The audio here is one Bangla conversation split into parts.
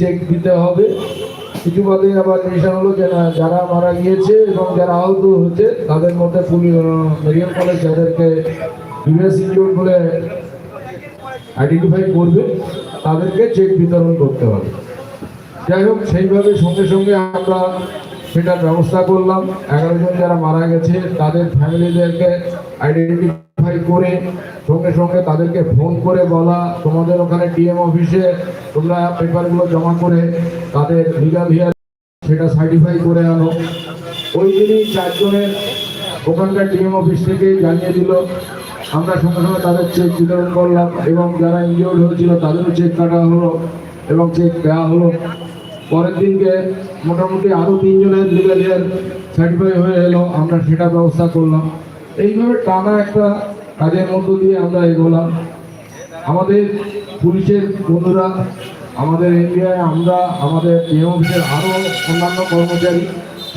চেক দিতে হবে। কিছু বাদে আবার নিশান হলো যে না, যারা মারা গিয়েছে এবং যারা আহত হচ্ছে তাদের মধ্যে পুলিশ মেডিকেল কলেজ যাদেরকে প্রিভিয়াস ইনজিওর বলে আইডেন্টিফাই করবে, তাদেরকে চেক বিতরণ করতে হবে। যাই হোক, সেইভাবে সঙ্গে সঙ্গে আমরা সেটার ব্যবস্থা করলাম। এগারো জন যারা মারা গেছে, তাদের ফ্যামিলিদেরকে আইডেন্টিফাই করে, সঙ্গে সঙ্গে তাদেরকে ফোন করে বলা, তোমাদের ওখানে ডিএম অফিসে তোমরা পেপারগুলো জমা করে তাদের লিগাল হিয়ার সেটা সার্টিফাই করে আনো। ওই দিনই চারজনের ওখানকার ডিএম অফিস থেকে জানিয়ে দিল। আমরা সঙ্গে সঙ্গে তাদের চেক বিতরণ করলাম এবং যারা ইনজিওর্ড হয়েছিল তাদেরও চেক কাটা হলো এবং চেক দেওয়া হলো। পরের দিনকে মোটামুটি আরও তিনজনের লিগাল ইয়ার সার্টিফাই হয়ে এলো, আমরা সেটা ব্যবস্থা করলাম। এইভাবে টানা একটা কাজের মধ্য দিয়ে আমরা এগোলাম। আমাদের পুলিশের বন্ধুরা, আমাদের ইন্ডিয়ায় আমরা, আমাদের নিয়ম অফিসের আরও অন্যান্য কর্মচারী,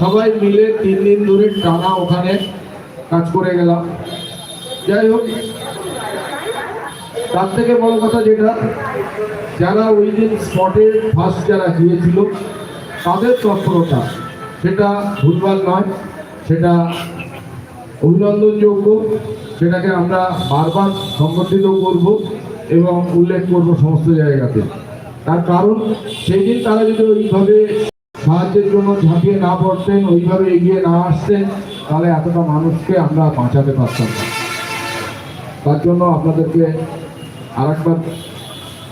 সবাই মিলে তিন দিন ধরে টানা ওখানে কাজ করে গেলাম। যাই হোক, তার থেকে বড় কথা যেটা, যারা ওই দিন স্পটে ফার্স্ট যারা গিয়েছিল, তাদের তৎপরতা, সেটা ভুলভাল নয়, সেটা অভিনন্দনযোগ্য সেটাকে আমরা বারবার সংগঠিত করব এবং উল্লেখ করব সমস্ত জায়গাতে। তার কারণ সেই দিন তারা যদি ওইভাবে সাহায্যের জন্য ঝাঁপিয়ে না পড়তেন, ওইভাবে এগিয়ে না আসতেন, তাহলে এতটা মানুষকে আমরা বাঁচাতে পারতাম না। তার জন্য আপনাদেরকে আরেকবার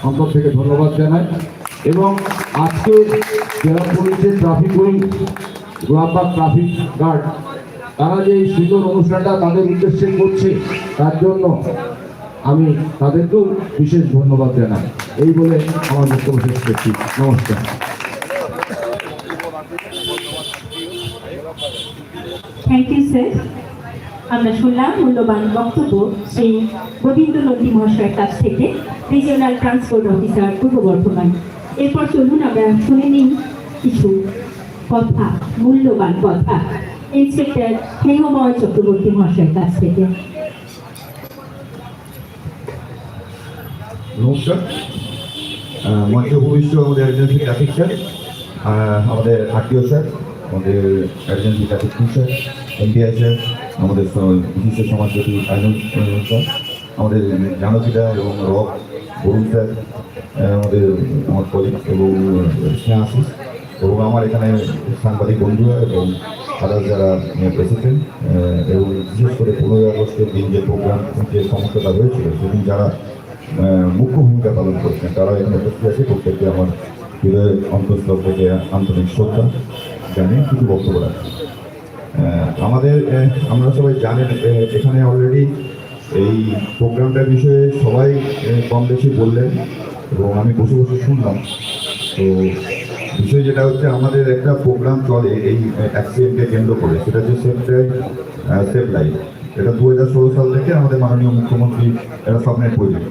অন্তর থেকে ধন্যবাদ জানাই। এবং আজকে জেলা পুলিশের traffic wing Golapbag traffic guard তারা যে সুন্দর অনুষ্ঠানটা তাদের উদ্দেশ্যে করছে, তার জন্য আমি তাদেরকেও বিশেষ ধন্যবাদ জানাই। এই বলে আমার বক্তব্য শেষ করছি। নমস্কার। থ্যাংক ইউ স্যার আমরা শুনলাম মূল্যবান বক্তব্য শ্রী গোবিন্দ নদী মহাশয়ের কাছ থেকে রিজিওনাল ট্রান্সপোর্ট অফিসার পূর্ব বর্ধমান। এরপর চলুন আমরা শুনে নিই কিছু কথা, মূল্যবান কথা। ইন্সপেক্টর স্নেহময় চক্রবর্তী মহাশয়ের কাছ থেকে। মঞ্চ ভূমিষ্ঠ আমাদের একজন ট্রাফিক স্যার আমাদের আরটিও স্যার, আমাদের একজন ট্রাফিক স্যার, এমপিআই স্যার, আমাদের বিশিষ্ট সমাজসেবী আইনুল স্যার, আমাদের জানকিদা এবং রক বরুণ স্যার আমাদের, আমার কলিগ এবং স্নেহাশিস এবং আমার এখানে সাংবাদিক বন্ধুরা এবং আদার যারা প্রেসিডেন্ট এবং বিশেষ করে পনেরোই আগস্টের দিন যে প্রোগ্রাম, যে সমস্যাটা হয়েছিল, সেদিন যারা মুখ্য ভূমিকা পালন করছেন, তারা এখানে উপস্থিত আছে। প্রত্যেককে আমার হৃদয়ের অন্তঃস্থল থেকে আন্তরিক শ্রদ্ধা জানিয়ে কিছু বক্তব্য রাখছি। আমাদের আমরা সবাই জানেন এখানে অলরেডি এই প্রোগ্রামটার বিষয়ে সবাই কম বেশি বললেন, এবং আমি বসে বসে শুনলাম। তো বিষয় যেটা হচ্ছে, আমাদের একটা প্রোগ্রাম চলে এই অ্যাক্সিডেন্টকে কেন্দ্র করে। সেটা হচ্ছে সেফ ড্রাইভ সেফ লাইফ এটা দু হাজার ষোলো সাল থেকে আমাদের মাননীয় মুখ্যমন্ত্রী এটা স্বপ্নের প্রয়োজন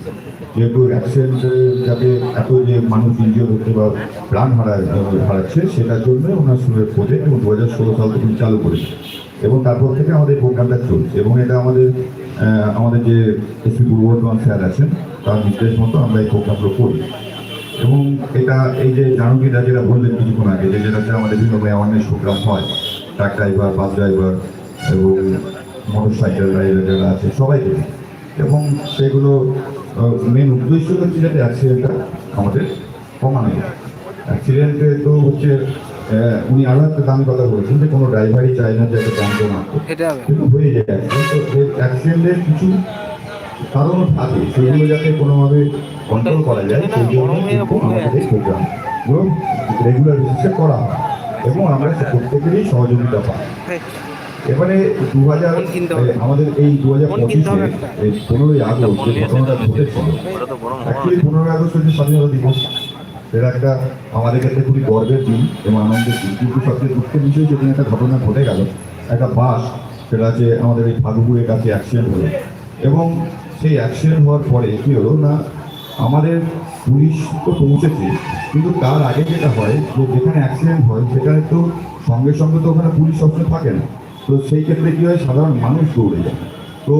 যেহেতু অ্যাক্সিডেন্টে যাতে এত যে মানুষ ইনজিওর হচ্ছে বা প্রাণ হারায় হারাচ্ছে, সেটার জন্য ওনার সুরের প্রজেক্ট এবং দু হাজার ষোলো সাল থেকে চালু করেছে এবং তারপর থেকে আমাদের প্রোগ্রামটা চলছে এবং এটা আমাদের আমাদের যে এসপি পূর্ব বর্ধমান স্যার আছেন, তার নির্দেশ মতো আমরা এই প্রোগ্রামগুলো করি। এবং এটা এই যে জানকীরা যেটা বললেন কিছুক্ষণ আগে যে যেটাতে আমাদের বিভিন্ন অ্যাওয়ারনেস প্রোগ্রাম হয় ট্রাক ড্রাইভার বাস ড্রাইভার এবং মোটর সাইকেল ড্রাইভার যারা আছে সবাই সবাইকে এবং সেগুলো মেন উদ্দেশ্য হচ্ছে যাতে অ্যাক্সিডেন্টটা আমাদের কমানো যায় অ্যাক্সিডেন্টে তো হচ্ছে উনি আরও একটা দামি কথা বলেছেন যে কোনো ড্রাইভারই চায় না যে একটা জানতো না কিন্তু হয়ে যায়। অ্যাক্সিডেন্টের কিছু কারণ থাকে। সেগুলো যাতে কোনোভাবে কন্ট্রোল করা যায় সেই জন্য আমাদের প্রোগ্রামগুলো রেগুলার বেসিসে করা হয় এবং আমরা প্রত্যেকেরই সহযোগিতা পাই। এবারে দু হাজার আমাদের এই দু হাজার পঁচিশে এই পনেরোই আগস্ট যে ঘটনাটা ঘটেছিল অ্যাকচুয়ালি পনেরোই আগস্ট হচ্ছে স্বাধীনতা দিবস। এটা একটা আমাদের কাছে খুবই গর্বের দিন এবং আনন্দের দিন। কিন্তু সবচেয়ে দুঃখের বিষয় যেদিন একটা ঘটনা ঘটে গেল একটা বাস সেটা আছে আমাদের এই ফাগুপুরের কাছে অ্যাক্সিডেন্ট হলো। এবং সেই অ্যাক্সিডেন্ট হওয়ার পরে কী হলো না, আমাদের পুলিশ তো পৌঁছেছে, কিন্তু তার আগে যেটা হয়, যে যেখানে অ্যাক্সিডেন্ট হয় সেখানে তো সঙ্গে সঙ্গে তো ওখানে পুলিশ সবসময় থাকে না। তো সেই ক্ষেত্রে কী হয়, সাধারণ মানুষ দৌড়ে যায়। তো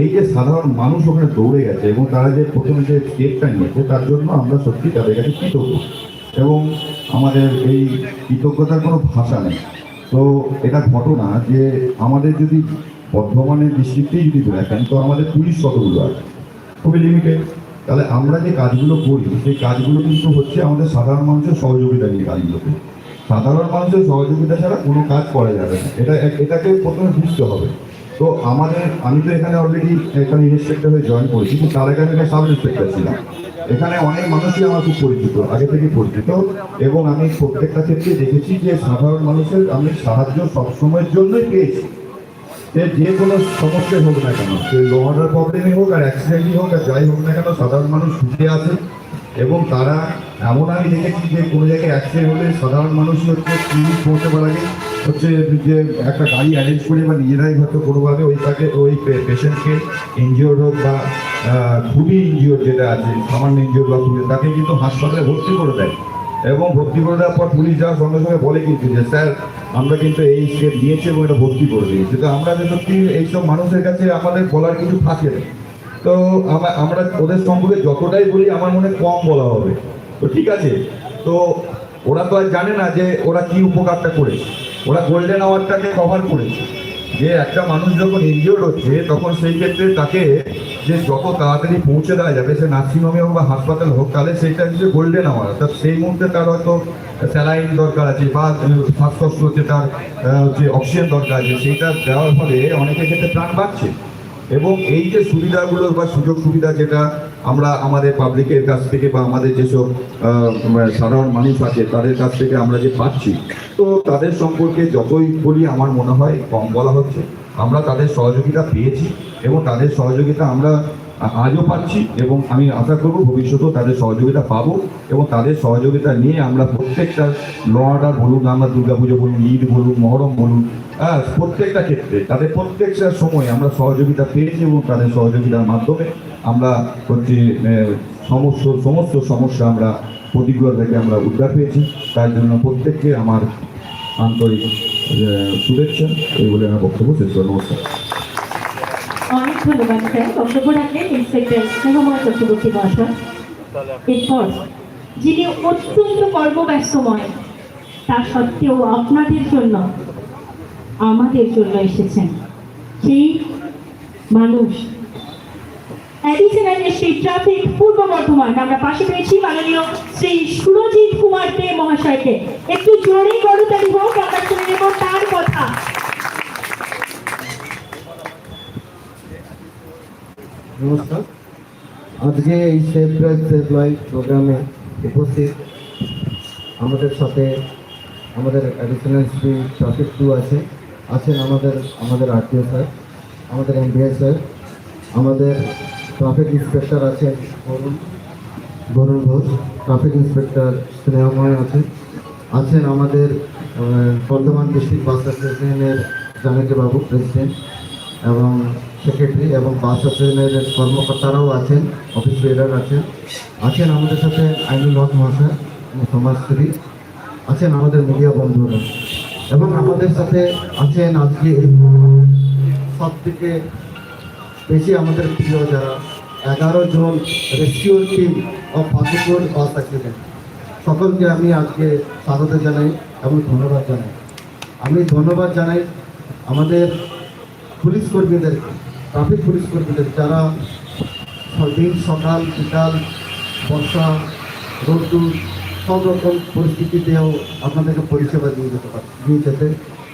এই যে সাধারণ মানুষ ওখানে দৌড়ে গেছে এবং তারা যে প্রথমে যে স্টেপটা নিয়েছে, তার জন্য আমরা সত্যি তাদের কাছে কৃতজ্ঞ। এবং আমাদের এই কৃতজ্ঞতার কোনো ভাষা নেই। তো এটা ঘটনা যে আমাদের যদি বর্ধমানের ডিস্ট্রিক্টেই যদি দেখেন তো আমাদের পুলিশ কতগুলো আছে? খুবই লিমিটেড তাহলে আমরা যে কাজগুলো করি, সেই কাজগুলো কিন্তু হচ্ছে আমাদের সাধারণ মানুষের সহযোগিতা নিয়ে কাজগুলো করি। সাধারণ মানুষের সহযোগিতা ছাড়া কোনো কাজ করা যাবে না। এটা এটাকে প্রথমে বুঝতে হবে। তো আমাদের, আমি তো এখানে অলরেডি এখানে ইন্সপেক্টর হয়ে জয়েন করেছি, কিন্তু তার আগে আমি সাব ইন্সপেক্টর ছিলাম। এখানে অনেক মানুষই আমার খুব পরিচিত, আগে থেকে পরিচিত, এবং আমি প্রত্যেকটা ক্ষেত্রে দেখেছি যে সাধারণ মানুষের আমি সাহায্য সবসময়ের জন্যই পেয়েছি। যে কোনো সমস্যাই হোক না কেন, সে লোহার প্রবলেমই হোক আর অ্যাক্সিডেন্টই হোক আর যাই হোক না কেন, সাধারণ মানুষ ছুটে আছে এবং তারা এমন আমি দেখেছি যে কোনো জায়গায় অ্যাক্সিডেন্ট হলে সাধারণ মানুষ হচ্ছে পুলিশ পৌঁছাবার আগে হচ্ছে যে একটা গাড়ি অ্যারেঞ্জ করে বা নিজেরাই হয়তো কোনোভাবে ওই তাকে, ওই পেশেন্টকে ইনজিওর হোক বা খুবই ইনজিওর যেটা আছে, সামান্য ইনজিওর বা তাকে কিন্তু হাসপাতালে ভর্তি করে দেয়। এবং ভর্তি করে দেওয়ার পর পুলিশ যাওয়ার সঙ্গে সঙ্গে বলে কিন্তু যে, স্যার, আমরা কিন্তু এই স্টেপ নিয়েছি এবং এটা ভর্তি করে দিয়েছি। তো আমরা যে সত্যি এইসব মানুষের কাছে আমাদের বলার কিছু থাকে না। তো আমা- আমরা ওদের সম্পর্কে যতটাই বলি, আমার মনে কম বলা হবে। তো ঠিক আছে। তো ওরা তো আর জানে না যে ওরা কি উপকারটা করেছে। ওরা গোল্ডেন আওয়ারটাকে কভার করেছে। যে একটা মানুষ যখন ইনজিওর হচ্ছে, তখন সেই ক্ষেত্রে তাকে যে যত তাড়াতাড়ি পৌঁছে দেওয়া যাবে, সে নার্সিংহোমে হোক বা হাসপাতাল হোক, তাহলে সেইটা হচ্ছে গোল্ডেন আওয়ার অর্থাৎ সেই মুহূর্তে তার হয়তো স্যালাইন দরকার আছে বা শ্বাসকষ্ট হচ্ছে, তার যে অক্সিজেন দরকার আছে, সেইটা দেওয়ার ফলে অনেকের ক্ষেত্রে প্রাণ বাঁচছে। এবং এই যে সুবিধাগুলো বা সুযোগ সুবিধা যেটা আমরা আমাদের পাবলিকের কাছ থেকে বা আমাদের যেসব সাধারণ মানুষ আছে, তাদের কাছ থেকে আমরা যে পাচ্ছি, তো তাদের সম্পর্কে যতই বলি আমার মনে হয় কম বলা হচ্ছে। আমরা তাদের সহযোগিতা পেয়েছি এবং তাদের সহযোগিতা আমরা আজও পাচ্ছি এবং আমি আশা করব ভবিষ্যতেও তাদের সহযোগিতা পাবো এবং তাদের সহযোগিতা নিয়ে আমরা প্রত্যেকটা ল অর্ডার বলুন আমরা দুর্গাপুজো বলুন ঈদ বলুন মহরম বলুন হ্যাঁ প্রত্যেকটা ক্ষেত্রে, তাদের প্রত্যেকটা সময় আমরা সহযোগিতা পেয়েছি এবং তাদের সহযোগিতার মাধ্যমে আমরা হচ্ছে সমস্ত সমস্ত সমস্যা আমরা প্রতিকূল থেকে আমরা উদ্ধার পেয়েছি। তার জন্য প্রত্যেককে আমার আন্তরিক শুভেচ্ছা। এই বলে আমার বক্তব্য শেষ নমস্কার। অনেক ধন্যবাদ স্যার বক্তব্য রাখলেন ইন্সপেক্টর স্নেহময় চক্রবর্তী মহাশয় এরপর, যিনি অত্যন্ত কর্মব্যস্তময়, তা সত্ত্বেও আপনাদের জন্য, আমাদের জন্য এসেছেন। সেই মানুষ অ্যাডিশনাল শ্রী ট্রাফিক পূর্ব বর্ধমান, আমরা পাশে পেয়েছি মাননীয় শ্রী সুরজিৎ কুমার দে মহাশয়কে। একটু জোরে করতালি হোক আমরা শুনে নেব তার কথা। নমস্কার। আজকে এই সেফ ড্রাইভ সেফ লাইফ প্রোগ্রামে উপস্থিত আমাদের সাথে আমাদের অ্যাডিশনাল শ্রী ট্রাফিক টু আছে। আছেন আমাদের আমাদের আরটিও স্যার আমাদের এমবিআই স্যার আমাদের ট্রাফিক ইন্সপেক্টর আছেন বরুণ বরুণ ঘোষ ট্রাফিক ইন্সপেক্টর স্নেহময় আছেন। আছেন আমাদের বর্ধমান ডিস্ট্রিক্ট বাস অ্যাসোসিয়েশনের জানকী বাবু প্রেসিডেন্ট এবং সেক্রেটারি এবং বাস অ্যাসোসিয়েশনের কর্মকর্তারাও আছেন অফিস লিডার আছেন। আছেন আমাদের সাথে আইনুল হক মহাশয় সমাজসেবী। আছেন আমাদের মিডিয়া বন্ধুরা। এবং আমাদের সাথে আছেন আজকে সব থেকে বেশি আমাদের প্রিয় যারা এগারো জন রেস্কিউর team of Patipur bus accident সকলকে আমি আজকে স্বাগত জানাই এবং ধন্যবাদ জানাই। আমি ধন্যবাদ জানাই আমাদের পুলিশ কর্মীদের ট্রাফিক পুলিশ কর্মীদের যারা দিন সকাল, বিকাল, বর্ষা, রোদ্দুর, সব রকম পরিস্থিতিতেও আপনাদেরকে পরিষেবা দিয়ে যেতে পার, দিয়ে যেতে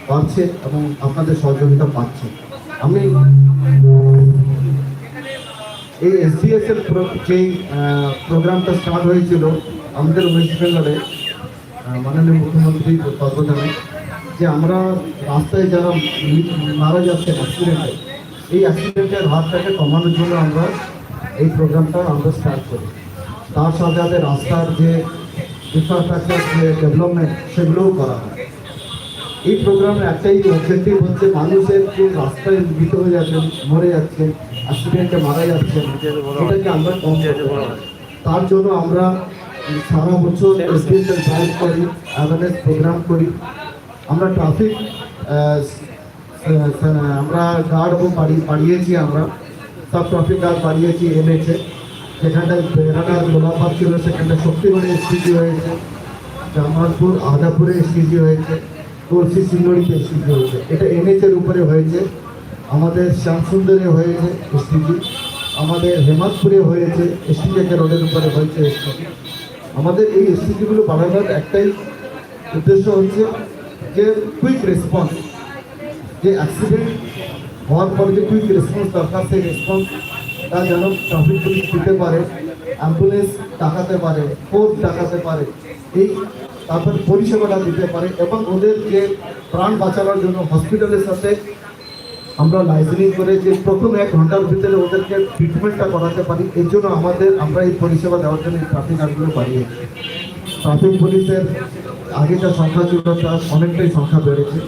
পারছে এবং আপনাদের সহযোগিতা পাচ্ছে। আমি এই এসডিএস এর যেই প্রোগ্রামটা স্টার্ট হয়েছিল আমাদের ওয়েস্ট বেঙ্গলে মাননীয় মুখ্যমন্ত্রী তত্ত্বাবধানে যে আমরা রাস্তায় যারা মারা যাচ্ছে অ্যাক্সিডেন্টে এই অ্যাক্সিডেন্টের হারটাকে কমানোর জন্য আমরা এই প্রোগ্রামটা আমরা স্টার্ট করি। তার সাথে সাথে রাস্তার যে ইনফ্রাস্ট্রাকচার যে ডেভেলপমেন্ট সেগুলোও করা হয়। এই প্রোগ্রামের একটাই অবজেক্টিভ হচ্ছে মানুষের যে রাস্তায় মৃত হয়ে যাচ্ছেন, মরে যাচ্ছেন অ্যাক্সিডেন্টে মারা যাচ্ছেন, এটাকে আমরা কম তার জন্য আমরা সারা বছর করি অ্যাওয়ারনেস প্রোগ্রাম করি। আমরা ট্রাফিক আমরা গার্ডও বাড়ি বাড়িয়েছি আমরা। সব ট্রাফিক গার্ড বাড়িয়েছি এনেছে। সেখানটায় বেড়াটার গোলাপাত ছিল, সেখানটায় শক্তিগড়ে স্থিতি হয়েছে। জামালপুর, আদাপুরে এসটিজি হয়েছে। কলসি সিঙ্গড়িতে এসটিজি হয়েছে। এটা এনএচের উপরে হয়েছে। আমাদের শ্যামসুন্দরে হয়েছে এসটিজি আমাদের হেমাদপুরে হয়েছে এসটিজি রোডের উপরে হয়েছে এসটিজি আমাদের এই এসটিজিগুলো বাড়ানোর একটাই উদ্দেশ্য হচ্ছে যে কুইক রেসপন্স যে অ্যাক্সিডেন্ট হওয়ার পরে যে কুইক রেসপন্স দরকার, সেই রেসপন্সটা যেন ট্রাফিক পুলিশ দিতে পারে অ্যাম্বুলেন্স ডাকাতে পারে কোর্ট ডাকাতে পারে, এই তারপর পরিষেবাটা দিতে পারে এবং ওদেরকে প্রাণ বাঁচানোর জন্য হসপিটালের সাথে আমরা লাইসেন্সিং করে যে প্রথম এক ঘণ্টার ভিতরে ওদেরকে ট্রিটমেন্টটা করাতে পারি, এর জন্য আমাদের আমরা এই পরিষেবা দেওয়ার জন্য এই ট্রাফিক আর্টগুলো বাড়িয়েছি। ট্রাফিক পুলিশের আগে যা সংখ্যা ছিল তার অনেকটাই সংখ্যা বেড়েছে।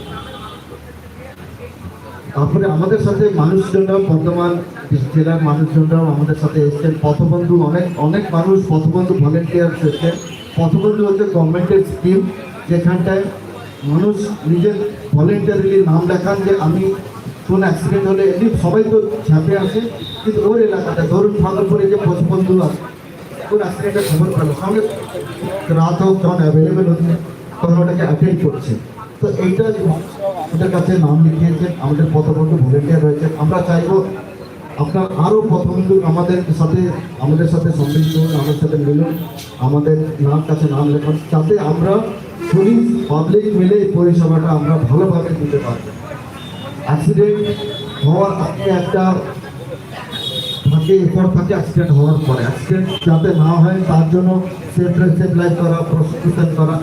তারপরে আমাদের সাথে মানুষজনরাও বর্তমান জেলার মানুষজনরাও আমাদের সাথে এসছেন। পথবন্ধু অনেক অনেক মানুষ পথবন্ধু ভলেন্টিয়ার এসছেন। পথবন্ধু হচ্ছে গভর্নমেন্টের স্কিম যেখানটায় মানুষ নিজের ভলেন্টিয়ারলি নাম লেখান যে আমি কোন অ্যাক্সিডেন্ট হলে এমনি সবাই তো ঝাঁপে আসে কিন্তু ওর এলাকাটা, ধরুন, ভাগলপুরে যে পথবন্ধু আছে রাত হোক, যখন অ্যাভেলেবেল হচ্ছে তখন ওটাকে করছে। তো এইটা কাছে নাম আমাদের রয়েছে। আমরা চাইব আপনার আরও আমাদের সাথে আমাদের সাথে হন, আমাদের সাথে মিলুন, আমাদের নাম কাছে নাম লেখান, যাতে আমরা পুলিশ পাবলিক মিলে এই পরিষেবাটা আমরা ভালোভাবে দিতে পারব অ্যাক্সিডেন্ট হওয়ার আগে একটা থাকে এরপর থাকে অ্যাক্সিডেন্ট হওয়ার পরে। অ্যাক্সিডেন্ট যাতে না হয়, তার জন্য সেফ সেফ লাইফ করা প্রস্তুতি করা।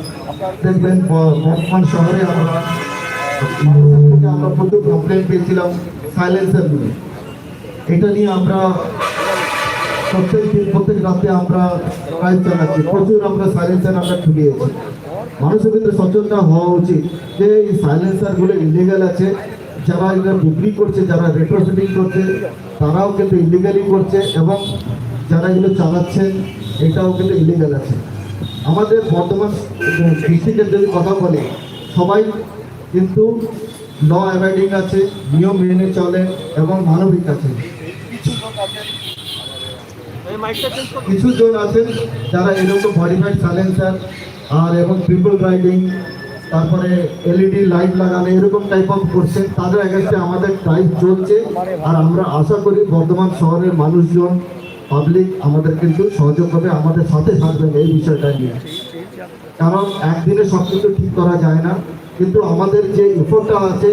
দেখবেন বর্তমান শহরে আমরা আমরা প্রচুর কমপ্লেন পেয়েছিলাম, সাইলেন্সার নিয়ে এটা নিয়ে আমরা প্রত্যেক দিন, প্রত্যেক রাতে আমরা কাজ চালাচ্ছি। প্রচুর আমরা সাইলেন্সার আমরা ঠুলিয়েছি মানুষের ভিতরে সচেতন হওয়া উচিত যে এই সাইলেন্সারগুলো ইলিগাল আছে যারা এগুলো বিক্রি করছে, যারা রেট্রোফিটিং করছে, তারাও কিন্তু ইলিগালি করছে এবং যারা এগুলো চালাচ্ছে, এটাও কিন্তু ইলিগাল আছে। আমাদের বর্তমান ডিস্ট্রিক্টের যদি কথা বলে, সবাই কিন্তু ল অ্যাভয়েডিং আছে, নিয়ম মেনে চলে এবং মানবিক আছে। কিছু জন আছেন যারা এরকম মডিফাইড সাইলেন্সার আর এবং ট্রিপল রাইডিং তারপরে এলইডি লাইট লাগানো এরকম টাইপ অফ করছে তাদের এগেনস্টে আমাদের ট্রাইব চলছে। আর আমরা আশা করি বর্ধমান শহরের মানুষজন পাবলিক আমাদের কিন্তু সহযোগ হবে আমাদের সাথে থাকবেন এই বিষয়টা নিয়ে। কারণ একদিনে সব কিছু ঠিক করা যায় না। কিন্তু আমাদের যে এফোর্টটা আছে,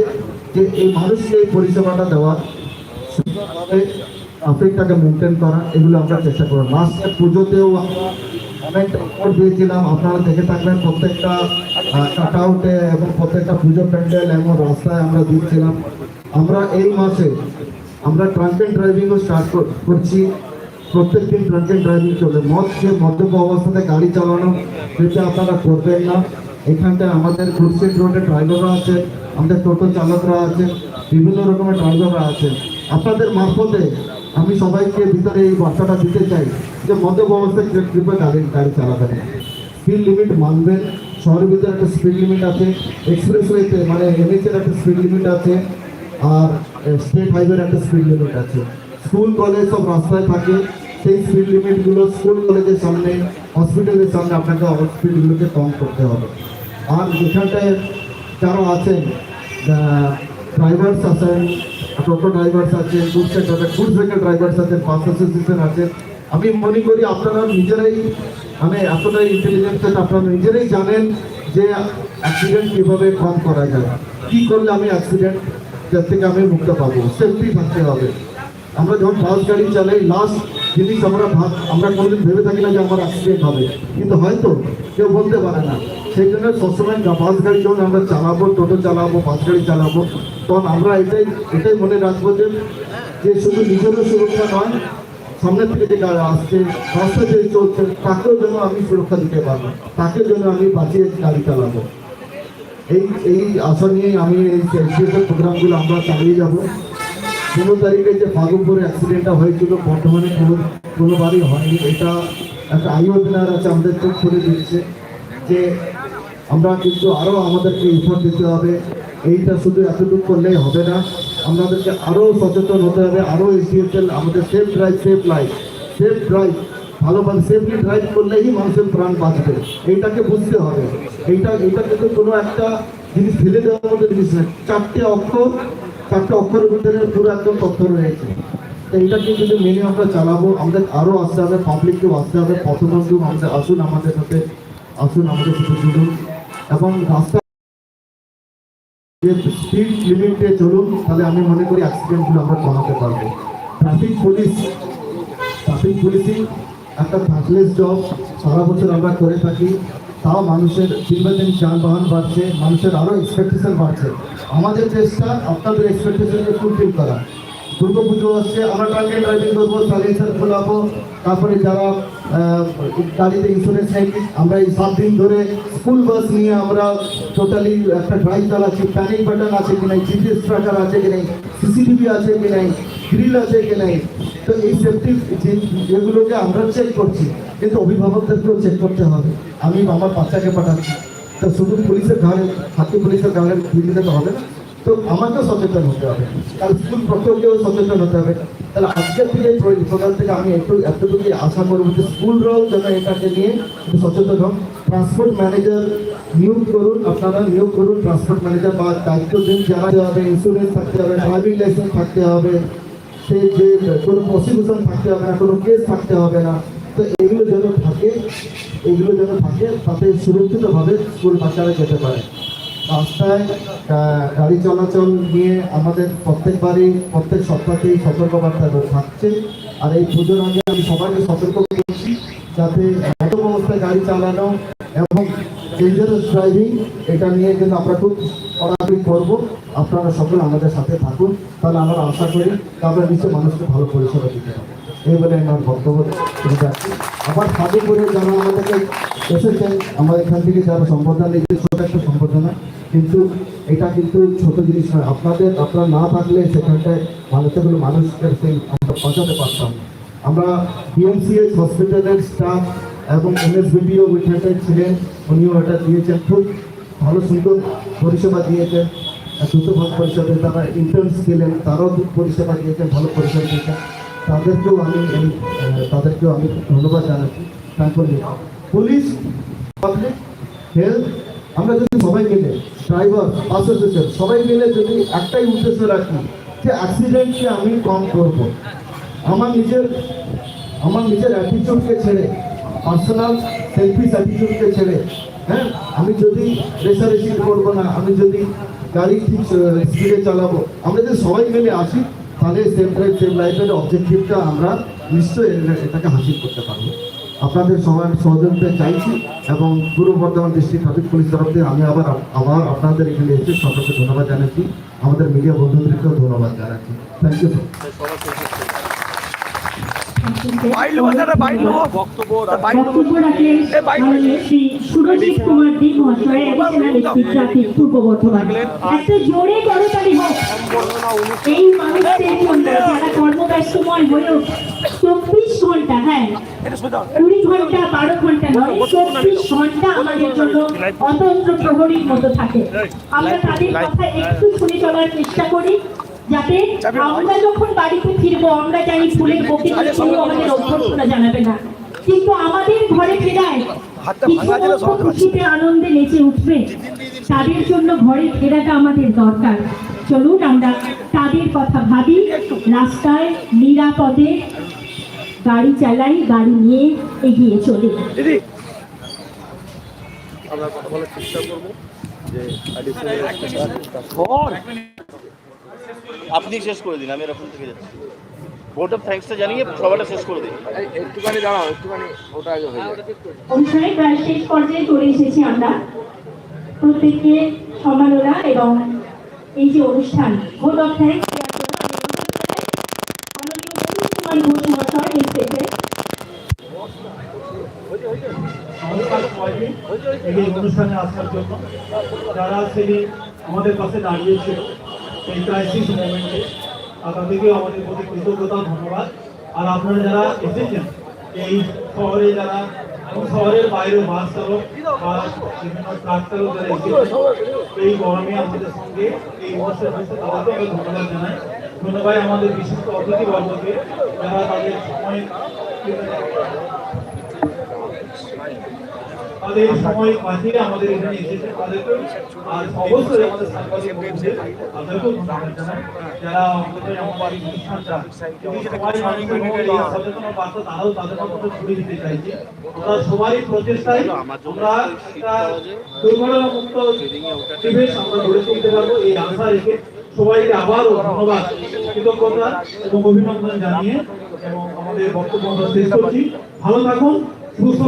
যে এই মানুষকে এই পরিষেবাটা দেওয়া ট্রাফিকটাকে মেনটেন করা, এগুলো আমরা চেষ্টা করব। লাস্ট পুজোতেও অনেক এফোর্ট দিয়েছিলাম, আপনারা দেখে থাকবেন প্রত্যেকটা কাট আউটে এবং প্রত্যেকটা পুজো প্যান্ডেল এবং রাস্তায় আমরা দিচ্ছিলাম। আমরা এই মাসে, আমরা ট্রাঙ্ক ড্রাইভিংও স্টার্ট করছি। প্রত্যেক দিন ড্রাঙ্ক ড্রাইভিং চলে। মদ খেয়ে মদ্যপ অবস্থাতে গাড়ি চালানো যেটা আপনারা করবেন না। এখানটায় আমাদের কুরসিট রোডে ড্রাইভাররা আছে আমাদের টোটো চালকরা আছে বিভিন্ন রকমের ড্রাইভাররা আছে আপনাদের মারফতে আমি সবাইকে ভিতরে এই বার্তাটা দিতে চাই যে মদ্যপ অবস্থায় কৃপা গাড়ি গাড়ি চালাবেন। স্পিড লিমিট মানবেন। শহরের ভিতরে একটা স্পিড লিমিট আছে। এক্সপ্রেসওয়েতে মানে এনএচের একটা স্পিড লিমিট আছে। আর স্টেট হাইওয়ের একটা স্পিড লিমিট আছে। স্কুল কলেজ সব রাস্তায় থাকে। সেই স্পিড লিমিটগুলো স্কুল কলেজের সামনে হসপিটালের সামনে আপনাকে স্পিডগুলোকে কম করতে হবে। আর যেখানটায় যারা আছেন ড্রাইভার্স আছেন টোটো ড্রাইভার্স আছেন good sector good sector drivers আছেন বাস অ্যাসোসিয়েশন আছেন। আমি মনে করি আপনারা নিজেরাই মানে এতটাই ইন্টেলিজেন্স আপনারা নিজেরাই জানেন যে অ্যাক্সিডেন্ট কীভাবে কম করা যায়। কী করলে আমি অ্যাক্সিডেন্ট যার থেকে আমি মুক্ত পাবো? সেফটি থাকতে হবে। আমরা যখন বাস গাড়ি চালাই লাস্ট জিনিস আমরা আমরা কোনোদিন ভেবে থাকি না যে আমার অ্যাক্সিডেন্ট হবে। কিন্তু হয়তো কেউ বলতে পারে না। সেই জন্য সবসময় বাস গাড়ি যখন আমরা চালাবো, টোটো চালাবো, বাস গাড়ি চালাবো। তখন আমরা এটাই এটাই মনে রাখব যে যে শুধু নিজেরও সুরক্ষা নয় সামনের থেকে যে গাড়ি আসছে, রাস্তা যে চলছে, তাকেও যেন আমি সুরক্ষা দিতে পারব, তাকে যেন আমি বাঁচিয়ে গাড়ি চালাবো। এই এই আশা নিয়ে আমি এই সেলফিয়াসের প্রোগ্রামগুলো আমরা চালিয়ে যাব। পনেরো তারিখে যে ফাগুপুরে অ্যাক্সিডেন্টটা হয়েছিল বর্তমানে কোনো, কোনোবারই হয়নি। এটা একটা আই ওপেনার আছে আমাদের চোখ করে দিচ্ছে যে আমরা কিন্তু আরও আমাদেরকে ইফোর্ট দিতে হবে। এইটা শুধু এতটুকু করলেই হবে না। আমাদেরকে আরও সচেতন হতে হবে আরও এসিএসএল আমাদের safe drive safe life safe drive ভালোভাবে সেফলি ড্রাইভ করলেই মানুষের প্রাণ বাঁচবে। এইটাকে বুঝতে হবে। এইটা এইটা কিন্তু কোনো একটা জিনিস ফেলে দেওয়ার মতো জিনিস না চারটে অক্ষর, চারটে অক্ষরের ভিতরে পুরো একদম তথ্য রয়েছে। তো এইটাকে যদি মেনে আমরা চালাবো, আমাদের আরও আসতে হবে পাবলিককেও আসতে হবে পথবন্ধু আমাদের আসুন, আমাদের সাথে আসুন, আমাদের সাথে জুড়ুন এবং রাস্তা স্পিড লিমিটে চলুন, তাহলে আমি মনে করি অ্যাক্সিডেন্টগুলো আমরা কমাতে পারব। ট্রাফিক পুলিশ ট্রাফিক পুলিশিং একটা থাকলেস জব সারা বছর আমরা করে থাকি, তাও মানুষের দিন দিন যানবাহন বাড়ছে, মানুষের আরও এক্সপেকটেশন বাড়ছে। আমাদের চেষ্টা আপনাদের এক্সপেকটেশনকে ফুলফিল করা। দুর্গা পুজো আসছে আমরা ট্রাঙ্কে ড্রাইভিং করব সাইলেন্সার খোলাবো। তারপরে যারা গাড়িতে ইন্স্যুরেন্স নেই আমরা এই সাত দিন ধরে স্কুল বাস নিয়ে আমরা টোটালি একটা ড্রাইভ চালাচ্ছি। প্যানিক বাটন আছে কি নাই? জিপিএস ট্র্যাকার আছে কি নাই? সিসিটিভি আছে কি নাই? গ্রিল আছে কি নাই? তো এই সেফটি যেগুলোকে আমরা চেক করছি, কিন্তু অভিভাবকদেরকেও চেক করতে হবে। আমি আমার বাচ্চাকে পাঠাচ্ছি। তো শুধু পুলিশের ঘাড়ে, হাতি পুলিশের ঘাড়ে দিল্লিতে তো হবে না। তো আমাকেও সচেতন হতে হবে। কারণ স্কুল প্রত্যেকেও সচেতন হতে হবে। তাহলে আজকের থেকে প্রোগ্রাম থেকে আমি একটু এতটুকু আশা করব যে স্কুলরাও যেন এটাকে নিয়ে সচেতন হন। ট্রান্সপোর্ট ম্যানেজার নিয়োগ করুন। আপনারা নিয়োগ করুন। ট্রান্সপোর্ট ম্যানেজার বা দায়িত্ব দিন। জানাতে হবে ইন্স্যুরেন্স থাকতে হবে ড্রাইভিং লাইসেন্স থাকতে হবে। সে যে কোনো প্রসিকিউশন থাকতে হবে না, কোনো কেস থাকতে হবে না। তো এগুলো যেন থাকে, এগুলো যেন থাকে, তাতে সুরক্ষিতভাবে স্কুল বাচ্চারা যেতে পারে। রাস্তায় গাড়ি চলাচল নিয়ে আমাদের প্রত্যেকবারই প্রত্যেক সপ্তাহেই সতর্কবার্তা থাকছে। আর এই পুজোর আগে আমি সবাইকে সতর্ক করছি যাতে মতো অবস্থায় গাড়ি চালানো এবং ডেঞ্জারাস ড্রাইভিং এটা নিয়ে কিন্তু আমরা খুব কড়াকড়ি করব। আপনারা সকলে আমাদের সাথে থাকুন। তাহলে আমরা আশা করি আমরা নিশ্চয় মানুষকে ভালো পরিষেবা দিতে হবে এই বলে আমার বক্তব্য যাচ্ছি আবার সাধুপুরে যারা আমাদেরকে এসেছেন, আমার এখান থেকে যারা সম্বোধনা নিয়েছে ছোট একটা সম্বোধনা কিন্তু এটা কিন্তু ছোট জিনিস নয়। আপনাদের, আপনারা না থাকলে সেখানটায় মানুষগুলো মানুষকে সেই আমরা পৌঁছাতে পারতাম। আমরা বিএমসিএস হসপিটালের স্টাফ এবং এমএসবিডিও ওইখানটায় ছিলেন। উনিও এটা দিয়েছেন। খুব ভালো, সুন্দর পরিষেবা দিয়েছেন। দ্রুতভাগ পরিষেবা তারা ইন্টার্নস গেলেন তারাও পরিষেবা দিয়েছেন, ভালো পরিষেবা দিয়েছেন। তাদেরকেও আমি এই তাদেরকেও আমি ধন্যবাদ জানাচ্ছি। তারপর পুলিশ পাবলিক হেলথ আমরা যদি সবাই মিলে ড্রাইভার অ্যাসোসিয়েশন সবাই মিলে যদি একটাই উদ্দেশ্য রাখি, যে অ্যাক্সিডেন্টকে আমি কম করব। আমার নিজের আমার নিজের অ্যাটিটিউডকে ছেড়ে পার্সোনাল সেলফিস অ্যাটিটিউডকে ছেড়ে হ্যাঁ আমি যদি রেসারেসি করব না, আমি যদি গাড়ি ঠিক স্পিডে চালাবো, আমরা যদি সবাই মিলে আসি, তাহলে সেম ড্রাইভ সেফ লাইফের অবজেক্টিভটা আমরা নিশ্চয়ই এটা- এটাকে হাসিল করতে পারব। আপনাদের সবার সহযোগিতা চাইছি এবং পূর্ব বর্ধমান ডিস্ট্রিক্ট ট্রাফিক পুলিশ তরফ থেকে আমি আবার আবার আপনাদের এখানে এসে সকলকে ধন্যবাদ জানাচ্ছি। আমাদের মিডিয়া বন্ধুদেরকেও ধন্যবাদ জানাচ্ছি। থ্যাংক ইউ বক্তব্য রাখলেন শ্রী সুরজিৎ কুমার দে মহাশয় অ্যাডিশনাল এসপি ট্রাফিক পূর্ব বর্ধমান। একটা জোরে করতালি হোক এই মানুষদের জন্য যারা কর্মব্যস্তময় হয়েও চব্বিশ ঘণ্টা হ্যাঁ কুড়ি ঘণ্টা বারো ঘণ্টা নয় চব্বিশ ঘণ্টা আমাদের জন্য অতন্ত্র প্রহরীর মতো থাকে। আমরা তাদের কথা একটু শুনে চলার চেষ্টা করি। যাতে আমরা যখন বাড়িতে ফিরবো আমরা জানি ফুলের বকে আমাদের অভ্যর্থনা জানাবে না। কিন্তু আমাদের ঘরে ফেরায় খুশিতে আনন্দে নেচে উঠবে। তাদের জন্য ঘরে ফেরাটা আমাদের দরকার। চলুন আমরা তাদের কথা ভাবি। রাস্তায় নিরাপদে গাড়ি চালাই গাড়ি নিয়ে এগিয়ে চলি। আমরা কথা বলার চেষ্টা করব যে আপনি শেষ করে দিন আমি এরকম থেকে যাচ্ছি। ভোট অফ থ্যাঙ্কসটা জানিয়ে সবাইটা শেষ করে দিন। একটুখানি দাঁড়াও একটুখানি ওটা আগে হয়ে যাবে অনুষ্ঠানের প্রায় শেষ পর্যায়ে চলে এসেছি আমরা। প্রত্যেককে সম্মাননা এবং এই যে অনুষ্ঠান ভোট অফ থ্যাঙ্কস এই অনুষ্ঠানে আসার জন্য যারা সেদিন আমাদের পাশে দাঁড়িয়েছিল এই ক্রাইসিস মোমেন্টে আর তাদেরকেও আমাদের প্রতি কৃতজ্ঞতা, ধন্যবাদ। আর আপনারা যারা এসেছেন, এই শহরে যারা শহরের বাইরে বাস চালক বা বিভিন্ন ট্রাক চালক যারা এসেছেন, এই গরমে আমাদের সঙ্গে এই অনুষ্ঠানে এসে তাদেরকে আমরা ধন্যবাদ জানাই। ধন্যবাদ আমাদের বিশিষ্ট অতিথি বর্গকে, যারা তাদের সময় তাদের সময় আমাদের এখানে এসেছে তাদেরকে আর অবশ্যই আমাদের বন্ধুদের তাদেরকেও ধন্যবাদ জানাই। যারা সবাই মানুষের মধ্যে বার্তা তারাও তাদের ছড়িয়ে দিতে প্রচেষ্টায় আমরা একটা দুর্ঘটনামুক্ত পরিবেশ আমরা গড়ে তুলতে পারব এই আশা রেখে সবাইকে আবারও ধন্যবাদ, কৃতজ্ঞতা এবং অভিনন্দন জানিয়ে এবং আমাদের বক্তব্য আমরা শেষ করছি। ভালো থাকুন, সুস্থ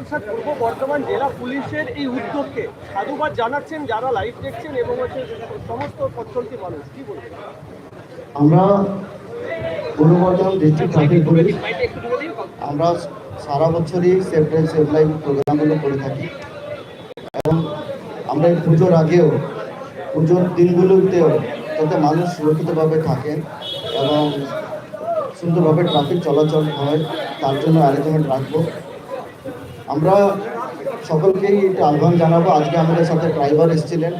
স্যার পূর্ব বর্ধমান জেলা পুলিশের এই উদ্যোগকে সাধুবাদ জানাচ্ছেন যারা লাইভ দেখছেন এবং হচ্ছে সমস্ত পথচলতি মানুষ কি বলবেন আমরা পূর্ব ডিস্ট্রিক্ট ট্রাফিক আমরা সারা বছরই সেফ ড্রাইভ সেফ লাইফ প্রোগ্রামগুলো করে থাকি। আমরা এই পুজোর আগেও, পুজোর দিনগুলোতেও যাতে মানুষ সুরক্ষিতভাবে থাকে এবং সুন্দরভাবে ট্রাফিক চলাচল হয়, তার জন্য অ্যারেঞ্জমেন্ট রাখব। আমরা সকলকেই এটা আহ্বান জানাব, আজকে আমাদের সাথে ড্রাইভার এসেছিলেন,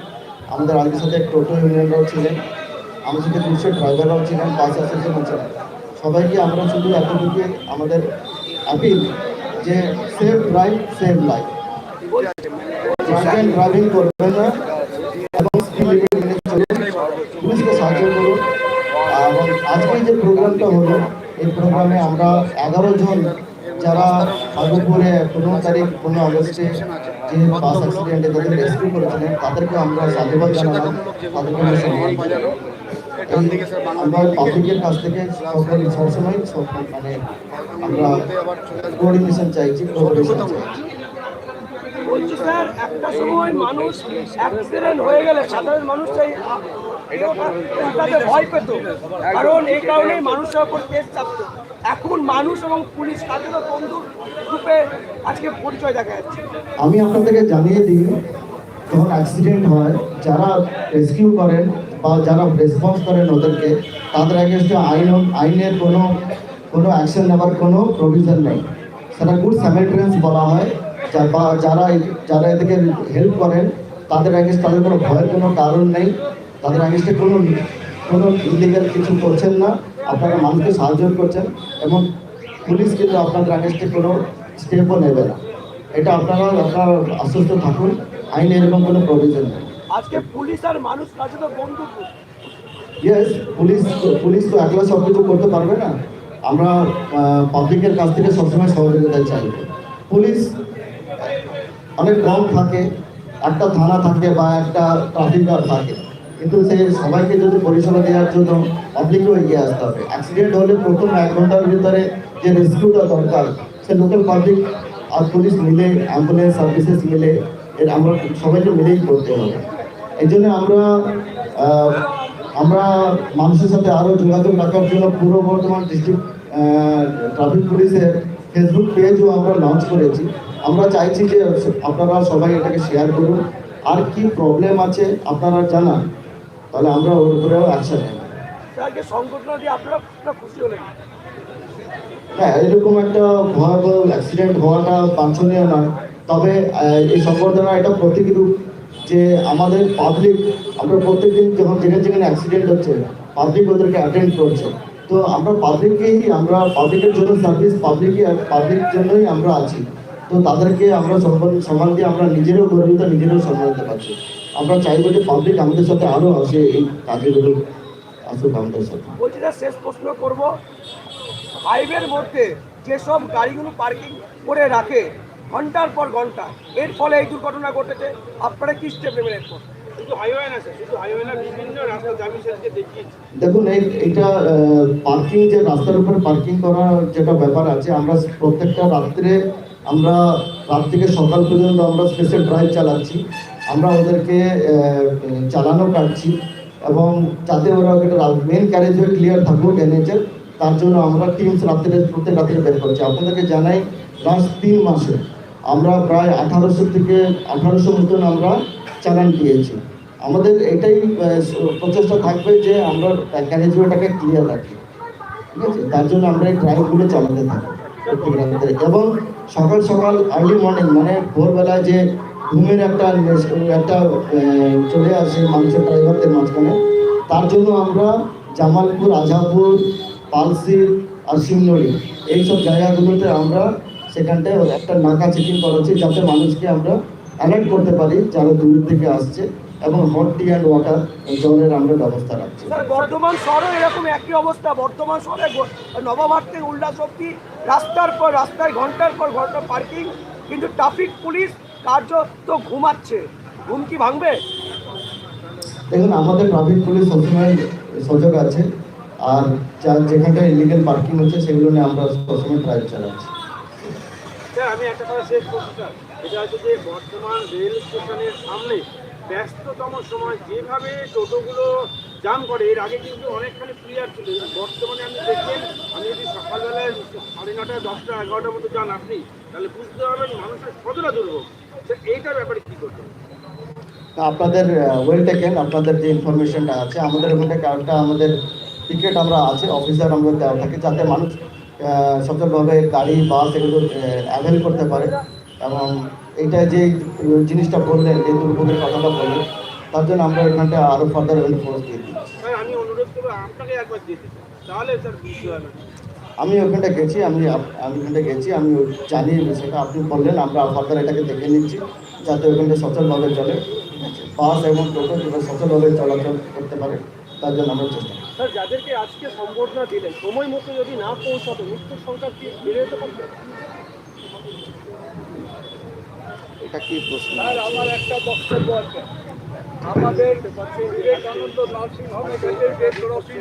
আমাদের আমাদের সাথে টোটো ইউনিয়নরাও ছিলেন, আমাদের সাথে পুলিশের ড্রাইভাররাও ছিলেন, বাস অ্যাসোসিয়েশন ছিলেন সবাইকে আমরা শুধু এতটুকু আমাদের আপিল যে safe drive save life driving করবেন না এবং পুলিশকে সাহায্য করুন এবং আজকে যে প্রোগ্রামটা হলো, এই প্রোগ্রামে আমরা এগারো জন যারা আগরপুরে পনেরো তারিখ, পনেরো আগস্টে যে বাস অ্যাক্সিডেন্টে তাদের রেস্কিউ করেছিলেন, তাদেরকে আমরা সাধুবাদ জানালাম, তাদেরকে আমরা সম্মান আমরা পাবলিকের কাছ থেকে সকল সবসময় সব মানে আমরা কোঅর্ডিনেশন চাইছি কোঅপারেশন চাইছি। বলছি, স্যার, একটা সময় মানুষ অ্যাক্সিডেন্ট হয়ে গেলে সাধারণ মানুষ চাই তাদের ভয় পেত। কারণ এই কারণেই মানুষের ওপর কেস চাপতো। এখন মানুষ এবং পুলিশ তাদেরও বন্ধু রূপে আজকে পরিচয় দেখা যাচ্ছে। আমি আপনাদেরকে জানিয়ে দিই, যখন অ্যাক্সিডেন্ট হয়, যারা রেস্কিউ করেন বা যারা রেসপন্স করেন ওদেরকে, তাদের এগেনস্টে আইন, আইনের কোনো কোনো অ্যাকশন নেওয়ার কোনো প্রভিশন নেই। সেটা গুড স্যামেট্রেন্স বলা হয়। বা যারা যারা এদেরকে হেল্প করেন তাদের এগেনস্ট তাদের কোনো ভয়ের কোনো কারণ নেই। তাদের এগেনস্টে কোনো কোনো ইলিগাল কিছু করছেন না। আপনারা মানুষকে সাহায্য করছেন এবং পুলিশ কিন্তু আপনাদের এগেনস্টে কোনো স্টেপও নেবে না। এটা আপনারা আপনারা আশ্বস্ত থাকুন। আইনে এরকম কোনো প্রভিশন নেই। আজকে পুলিশ আর মানুষ কাছে তো। বন্ধু ইয়েস পুলিশ পুলিশ তো একলা সব কিছু করতে পারবে না। আমরা পাবলিকের কাছ থেকে সবসময় সহযোগিতা চাই পুলিশ অনেক কম থাকে, একটা থানা থাকে বা একটা ট্রাফিক গার্ড থাকে। কিন্তু সে সবাইকে যদি পরিষেবা দেওয়ার জন্য পাবলিকও এগিয়ে আসতে হবে। অ্যাক্সিডেন্ট হলে প্রথম এক ঘণ্টার ভিতরে যে রেস্কিউটা দরকার, সে লোকাল পাবলিক আর পুলিশ মিলে অ্যাম্বুলেন্স সার্ভিসেস মিলে, এর আমরা সবাইকে মিলেই করতে হবে। এই জন্য আমরা আমরা মানুষের সাথে আরও যোগাযোগ রাখার জন্য পূর্ব বর্ধমান ডিস্ট্রিক্ট ট্রাফিক পুলিশের ফেসবুক পেজও আমরা লঞ্চ করেছি। আমরা চাইছি যে আপনারা সবাই এটাকে শেয়ার করুন। আর কি প্রবলেম আছে আপনারা জানান তাহলে আমরা ওর উপরেও অ্যাকশন নেব। হ্যাঁ এরকম একটা ভয়াবহ অ্যাক্সিডেন্ট হওয়াটা বাঞ্ছনীয় নয়। তবে এই সংবর্ধনা এটা প্রতীকী রূপ যে আমাদের পাবলিক আমরা প্রত্যেকদিন যখন যেখানে যেখানে অ্যাক্সিডেন্ট হচ্ছে পাবলিক ওদেরকে অ্যাটেন্ড করছে। তো আমরা পাবলিককেই আমরা পাবলিকের জন্য সার্ভিস পাবলিকই পাবলিক জন্যই আমরা আছি। তো তাদেরকে আমরা সম্মান সম্মান দিয়ে আমরা নিজেরও গর্বিত নিজেরও সম্মানিত পাচ্ছি আমরা চাইব যে পাবলিক আমাদের সাথে আরও আসে এই কাজেগুলো আসুক আমাদের সাথে। শেষ প্রশ্ন করব। হাইওয়ের মধ্যে যেসব গাড়িগুলো পার্কিং করে রাখে ঘণ্টার পর ঘণ্টা এর ফলে এই দুর্ঘটনা ঘটেছে। আপনারা কি স্টেপ নেবেন এরপর দেখুন এই এটা পার্কিং যে রাস্তার উপরে পার্কিং করার যেটা ব্যাপার আছে আমরা প্রত্যেকটা রাত্রে আমরা রাত থেকে সকাল পর্যন্ত আমরা স্পেশাল ড্রাইভ চালাচ্ছি। আমরা ওদেরকে চালানো কাটছি এবং যাতে ওরা মেন ক্যারেজ হয়ে ক্লিয়ার থাকুক এনএচের তার জন্য আমরা টিমস রাত্রে, প্রত্যেক রাত্রে বের করছি। আপনাদেরকে জানাই লাস্ট তিন মাসে আমরা প্রায় আঠারোশো থেকে আঠারোশো মতন আমরা চালান দিয়েছি। আমাদের এটাই প্রচেষ্টা থাকবে যে আমরা ক্যারেজওয়েটাকে ক্লিয়ার রাখি। ঠিক আছে? তার জন্য আমরা এই ড্রাইভগুলো চালাতে থাকি এবং সকাল সকাল আর্লি মর্নিং মানে ভোরবেলায় যে ঘুমের একটা একটা চলে আসে মানুষের ড্রাইভারদের মাঝখানে, তার জন্য আমরা জামালপুর আজাপুর পালসি আর শিমনড়ি এইসব জায়গাগুলোতে আমরা সেখানটায় একটা নাকা চেকিং করাচ্ছি যাতে মানুষকে আমরা অ্যালার্ট করতে পারি যারা দূর থেকে আসছে। এবং হট টি অ্যান্ড ওয়াটার জলের আমরা ব্যবস্থা রাখছি। স্যার বর্ধমান শহরে এরকম একই অবস্থা। বর্ধমান শহরে থেকে উল্লাস অব্দি রাস্তার পর রাস্তায় ঘণ্টার পর ঘণ্টা পার্কিং কিন্তু ট্রাফিক পুলিশ কার্যত ঘুমাচ্ছে। ঘুম কি ভাঙবে? দেখুন আমাদের ট্রাফিক পুলিশ সবসময় সজাগ আছে। আর যা যেখানটায় ইলিগেল পার্কিং হচ্ছে সেগুলো নিয়ে আমরা সবসময় ট্রাইল চালাচ্ছি। স্যার আমি একটা কথা শেষ করছি স্যার। এটা হচ্ছে যে বর্তমান রেল স্টেশনের সামনে ব্যস্ততম সময় যেভাবে টোটোগুলো জাম করে, এর আগে কিন্তু অনেকখানি ক্লিয়ার ছিল। বর্তমানে আপনি দেখবেন, আমি যদি সকালবেলায় সাড়ে নটা দশটা, এগারোটার মতো যান আপনি, তাহলে বুঝতে পারবেন মানুষের কতটা দুর্ভোগ। এইটার ব্যাপারে কী করতে আপনাদের ওয়েল টেকেন আপনাদের যে ইনফরমেশনটা আছে, আমাদের ওখানে একটা আমাদের টিকিট আমরা আছে অফিসার আমরা দেওয়া থাকে, যাতে মানুষ সচলভাবে গাড়ি বাস এগুলো অ্যাভেল করতে পারে। এবং এইটা যে জিনিসটা বললেন যে দুর্ভোগের কথাটা বললেন তার জন্য আমরা এখানটা আরও ফার্দার ফোর্স দিয়ে দিই আমি অনুরোধ করব আপনাকে একবার দিয়ে তাহলে স্যার বুঝতে পারবেন। আমি ওখানটা গেছি আমি আমি ওখানটা গেছি আমি জানি সেটা আপনি বললেন আমরা ফার্দার এটাকে দেখে নিচ্ছি যাতে ওখানটা সচলভাবে চলে। বাস এবং টোটো যেটা সচলভাবে চলাচল করতে পারে তার জন্য আমরা চেষ্টা স্যার যাদেরকে আজকে সম্বর্ধনা দিলেন সময় মতো যদি না পৌঁছাতো মৃত্যুর সংখ্যা কি বেড়ে যেতে পারতো? এটা কি প্রশ্ন? স্যার আমার একটা বক্তব্য আছে। আমাদের বিবেকানন্দ নার্সিং হোমে যে ট্রফি